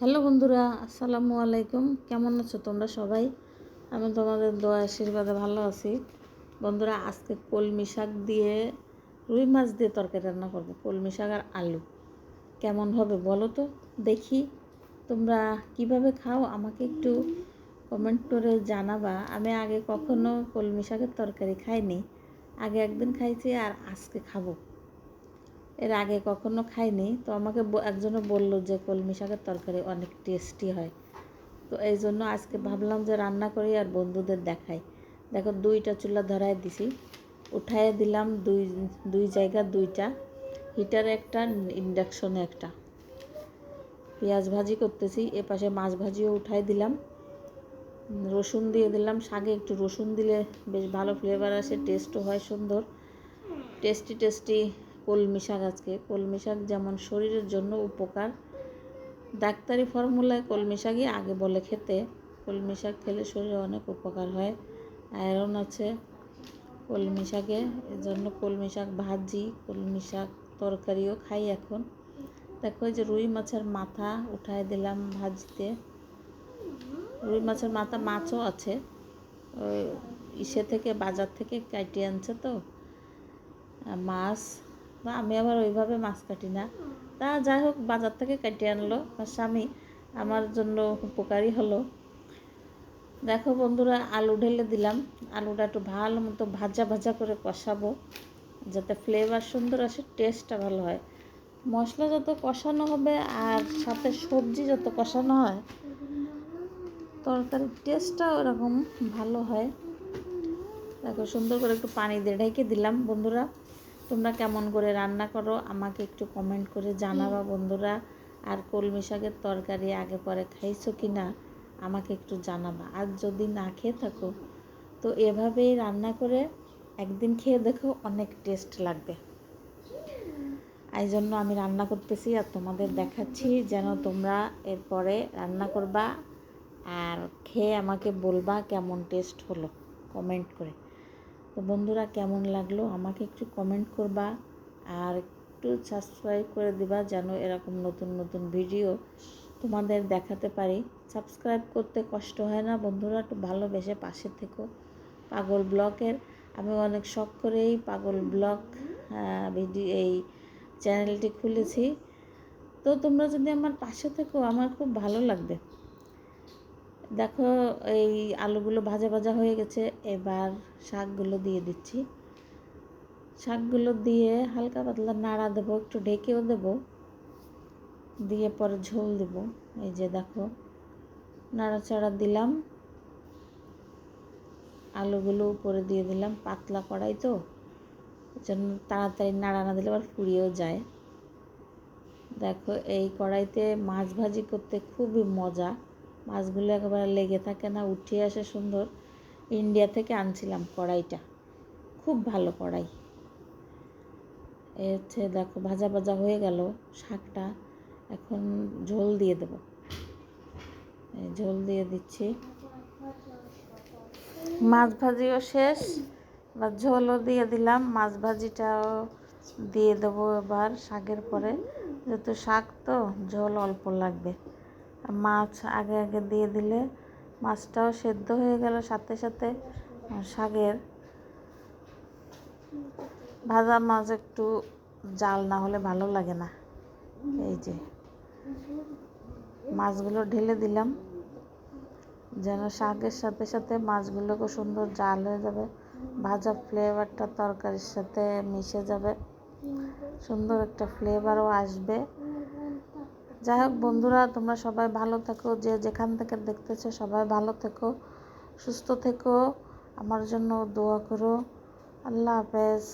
Hello বন্ধুরা, আসসালামু আলাইকুম। কেমন আছো তোমরা সবাই? আমি তোমাদের দোয়া আশীর্বাদে ভালো আছি। বন্ধুরা, আজকে কলমি শাক দিয়ে রুই মাছ দিয়ে তরকারি রান্না করব। কলমি শাক আর আলু। কেমন হবে বলো তো? দেখি তোমরা কীভাবে খাও আমাকে একটু কমেন্ট করে জানাবা। আমি আগে কখনো কলমি শাকের তরকারি খাইনি। আগে একদিন খাইছি আর আজকে খাব। এর আগে কখনো খাইনি। তো আমাকে ব- একজনে বলল যে কলমি শাকের তরকারি অনেক টেস্টি হয়। তো এই জন্য আজকে ভাবলাম যে রান্না করি আর বন্ধুদের দেখাই। দেখো দুইটা চুলা ধরায় দিছি। উঠায় দিলাম দুই দুই জায়গা দুইটা। হিটারে একটা, ইন্ডাকশনে একটা। পেঁয়াজ ভাজি করতেছি। এ পাশে মাছ ভাজিও উঠাই দিলাম। রসুন দিয়ে দিলাম। শাকে একটু রসুন দিলে বেশ ভালো ফ্লেভার আসে টেস্টও হয় সুন্দর। টেস্টি টেস্টি কলমি শাক আজকে। কলমি শাক যেমন শরীরের জন্য উপকার, ডাক্তারি ফর্মুলায় কলমি শাকই আগে বলে খেতে। কলমি শাক খেলে শরীরে অনেক উপকার হয়। আয়রন আছে কলমি শাকে এজন্য কলমি শাক ভাজি কলমি শাক তরকারিও খাই এখন। দেখো যে রুই মাছের মাথা উঠায় দিলাম ভাজিতে। রুই মাছের মাথা মাছও আছে। ওই ইসে থেকে বাজার থেকে কাটিয়ে আনছে তো। মাছ বা আমি আবার ওইভাবে মাছ কাটি না। তা যাই হোক, বাজার থেকে কাটিয়ে আনলো স্বামী। আমার জন্য উপকারী হলো। দেখো বন্ধুরা, আলু ঢেলে দিলাম। আলুটা একটু ভালো মতো ভাজা ভাজা করে কষাবো, যাতে ফ্লেভার সুন্দর আসে টেস্টটা ভালো হয়। মশলা যত কষানো হবে আর সাথে সবজি যত কষানো হয়, তরকারির টেস্টটা ওরকম ভালো হয়। দেখো সুন্দর করে একটু পানি দিয়ে ঢেকে দিলাম বন্ধুরা। তোমরা কেমন করে রান্না করো আমাকে একটু কমেন্ট করে জানাবা বন্ধুরা। আর কলমি শাকের তরকারি আগে পরে খাইছো কি না আমাকে একটু জানাবা। আর যদি না খেয়ে থাকো তো এভাবেই রান্না করে একদিন খেয়ে দেখো অনেক টেস্ট লাগবে। এই জন্য আমি রান্না করতেছি আর তোমাদের দেখাচ্ছি যেন তোমরা এরপরে রান্না করবা আর খেয়ে আমাকে বলবা কেমন টেস্ট হলো কমেন্ট করে। তো বন্ধুরা কেমন লাগল? আমাকে একটু কমেন্ট করবা আর একটু সাবস্ক্রাইব করে দিবা যেন এরকম নতুন নতুন ভিডিও তোমাদের দেখাতে পারি। সাবস্ক্রাইব করতে কষ্ট হয় না বন্ধুরা, একটু ভালোবেসে পাশে থেকো। পাগল ব্লকের আমি অনেক শখ করেই পাগল ব্লগ ভিডিও এই চ্যানেলটি খুলেছি। তো তোমরা যদি আমার পাশে থেকো, আমার খুব ভালো লাগবে। দেখো, এই আলুগুলো ভাজা ভাজা হয়ে গেছে, এবার শাকগুলো দিয়ে দিচ্ছি। শাকগুলো দিয়ে হালকা পাতলা নাড়া দেবো, একটু ঢেকেও দেবো, দিয়ে পরে ঝোল দেবো। এই যে দেখো, নাড়াচাড়া দিলাম। আলুগুলো উপরে দিয়ে দিলাম, পাতলা কড়াই তো জন্য তাড়াতাড়ি নাড়া না দিলে আবার পুড়িয়েও যায়। দেখো, এই কড়াইতে মাছ ভাজি করতে খুবই মজা। মাছগুলো একেবারে লেগে থাকে না, উঠে আসে সুন্দর। ইন্ডিয়া থেকে আনছিলাম কড়াইটা, খুব ভালো কড়াই। এ হচ্ছে দেখো, ভাজা ভাজা হয়ে গেল শাকটা, এখন ঝোল দিয়ে দেব। ঝোল দিয়ে দিচ্ছি। মাছ ভাজিও শেষ, এবার ঝোলও দিয়ে দিলাম। মাছ ভাজিটাও দিয়ে দেবো এবার শাকের পরে। যেহেতু শাক তো, ঝোল অল্প লাগবে। মাছ আগে আগে দিয়ে দিলে মাছটাও সেদ্ধ হয়ে গেল সাথে সাথে শাকের ভাজা মাছ একটু জাল না হলে ভালো লাগে না। এই যে মাছগুলো ঢেলে দিলাম, যেন শাকের সাথে সাথে মাছগুলোকে সুন্দর জাল হয়ে যাবে, ভাজা ফ্লেভারটা তরকারির সাথে মিশে যাবে, সুন্দর একটা ফ্লেভারও আসবে। যাই হোক বন্ধুরা, তোমরা সবাই ভালো থেকো, যে যেখান থেকে দেখতেছো সবাই ভালো থেকো, সুস্থ থেকো, আমার জন্য দোয়া করো। আল্লাহ হাফেজ।